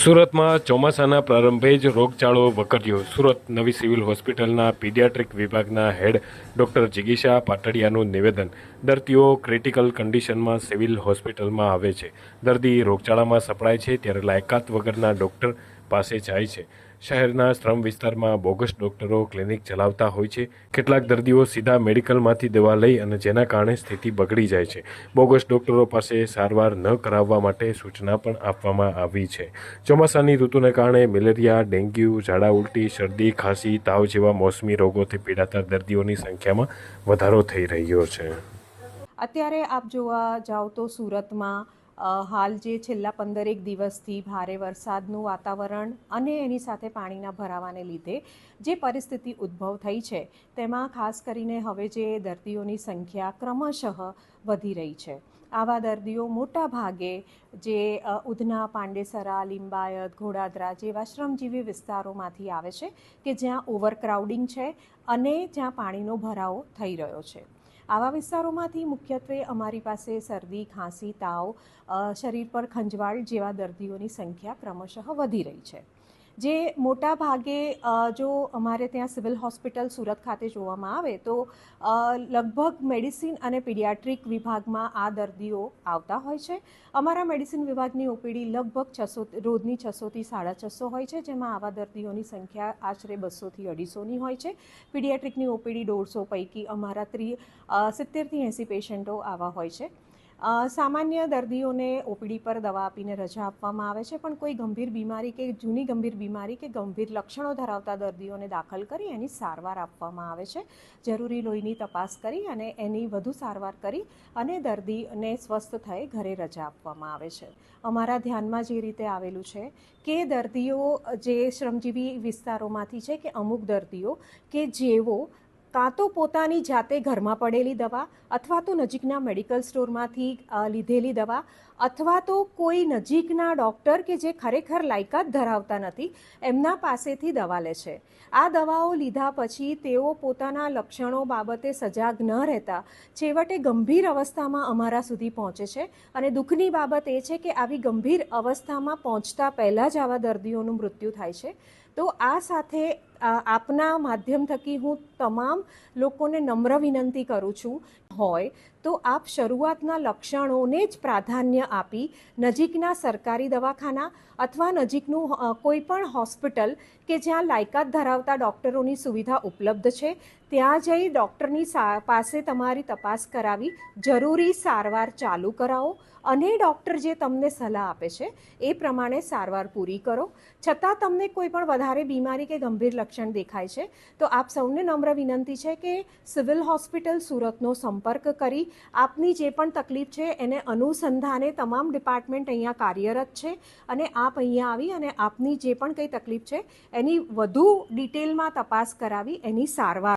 સુરતમાં ચોમાસાના પ્રારંભે જ રોગચાળો વકર્યો. સુરત નવી સિવિલ હોસ્પિટલના પીડિયાટ્રિક વિભાગના હેડ ડૉક્ટર જિગીશા પાટડિયાનું નિવેદન. દર્દીઓ ક્રિટિકલ કન્ડિશનમાં સિવિલ હોસ્પિટલમાં આવે છે. દર્દી રોગચાળામાં સપડાય છે ત્યારે લાયકાત વગરના ડૉક્ટર પાસે જાય છે. શહેરના શ્રમ વિસ્તારમાં બોગસ ડોક્ટરો ક્લિનિક ચલાવતા હોય છે. કેટલાક દર્દીઓ સીધા મેડિકલમાંથી દવા લઈ અને જેના કારણે સ્થિતિ બગડી જાય છે. બોગસ ડોક્ટરો પાસે સારવાર ન કરાવવા માટે સૂચના પણ આપવામાં આવી છે. ચોમાસાની ઋતુને કારણે મેલેરિયા, ડેન્ગ્યુ, ઝાડા ઉલટી, શરદી, ખાંસી, તાવ જેવા મોસમી રોગોથી પીડાતા દર્દીઓની સંખ્યામાં વધારો થઈ રહ્યો છે. અત્યારે આપ જોવા જાઓ તો સુરતમાં હાલ જે છેલ્લા પંદરેક દિવસથી ભારે વરસાદનું વાતાવરણ અને એની સાથે પાણીના ભરાવાને લીધે જે પરિસ્થિતિ ઉદ્ભવ થઈ છે, તેમાં ખાસ કરીને હવે જે દર્દીઓની સંખ્યા ક્રમશઃ વધી રહી છે. આવા દર્દીઓ મોટા ભાગે જે ઉધના, પાંડેસરા, લિંબાયત, ઘોડાદરા જેવા શ્રમજીવી વિસ્તારોમાંથી આવે છે કે જ્યાં ઓવરક્રાઉડિંગ છે અને જ્યાં પાણીનો ભરાવો થઈ રહ્યો છે. આવા વિસ્તારોમાંથી મુખ્યત્વે અમારી પાસે શરદી, ખાંસી, તાવ શરીર પર ખંજવાળ જેવા દર્દીઓની સંખ્યા ક્રમશઃ વધી રહી છે. જે મોટા ભાગે જો અમારે ત્યાં સિવિલ હોસ્પિટલ સુરત ખાતે જોવામાં આવે, તો લગભગ મેડિસિન અને પીડિયાટ્રિક વિભાગમાં આ દર્દીઓ આવતા હોય છે. અમારા મેડિસિન વિભાગની ઓપીડી લગભગ છસો, રોજની છસોથી સાડા છસો હોય છે, જેમાં આવા દર્દીઓની સંખ્યા આશરે બસોથી અઢીસોની હોય છે. પીડિયાટ્રિકની ઓપીડી દોઢસો પૈકી અમારા ત્રી સિત્તેરથી એંસી પેશન્ટો આવા હોય છે. સામાન્ય દર્દીઓને ઓપીડી પર દવા આપીને રજા આપવામાં આવે છે, પણ કોઈ ગંભીર બીમારી કે જૂની ગંભીર બીમારી કે ગંભીર લક્ષણો ધરાવતા દર્દીઓને દાખલ કરી એની સારવાર આપવામાં આવે છે. જરૂરી લોહીની તપાસ કરી અને એની વધુ સારવાર કરી અને દર્દીને સ્વસ્થ થઈ ઘરે રજા આપવામાં આવે છે. અમારા ધ્યાનમાં જે રીતે આવેલું છે કે દર્દીઓ જે શ્રમજીવી વિસ્તારોમાંથી છે કે અમુક દર્દીઓ કે જેઓ કાં તો પોતાની જાતે ઘરમાં પડેલી દવા અથવા તો નજીકના મેડિકલ સ્ટોરમાંથી લીધેલી દવા અથવા તો કોઈ નજીકના ડૉક્ટર કે જે ખરેખર લાયકાત ધરાવતા નથી, એમના પાસેથી દવા લે છે. આ દવાઓ લીધા પછી તેઓ પોતાના લક્ષણો બાબતે સજાગ ન રહેતા, છેવટે ગંભીર અવસ્થામાં અમારા સુધી પહોંચે છે. અને દુઃખની બાબત એ છે કે આવી ગંભીર અવસ્થામાં પહોંચતા પહેલાં જ આવા દર્દીઓનું મૃત્યુ થાય છે. તો આ સાથે આપના માધ્યમ થકી હું તમામ લોકોને નમ્ર વિનંતી કરું છું હોય, તો આપ શરૂઆતના લક્ષણોને જ પ્રાધાન્ય આપી નજીકના સરકારી દવાખાના અથવા નજીકનું કોઈ પણ હોસ્પિટલ કે જ્યાં લાયકાત ધરાવતા ડૉક્ટરોની સુવિધા ઉપલબ્ધ છે, ત્યાં જઈ ડૉક્ટરની પાસે તમારી તપાસ કરાવી જરૂરી સારવાર ચાલુ કરાવો અને ડૉક્ટર જે તમને સલાહ આપે છે, એ પ્રમાણે સારવાર પૂરી કરો. છતાં તમને કોઈ પણ વધારે બીમારી કે ગંભીર લક્ષણ દેખાય છે, તો આપ સૌને નમ્ર વિનંતી છે કે સિવિલ હોસ્પિટલ સુરતનો સંપર્ક કરી આપની જે પણ તકલીફ છે એને અનુસંધાને તમામ ડિપાર્ટમેન્ટ અહીંયા કાર્યરત છે અને આપ અહીંયા આવી અને આપની જે પણ કંઈ તકલીફ છે એની વધુ ડિટેલમાં તપાસ કરાવી એની સારવાર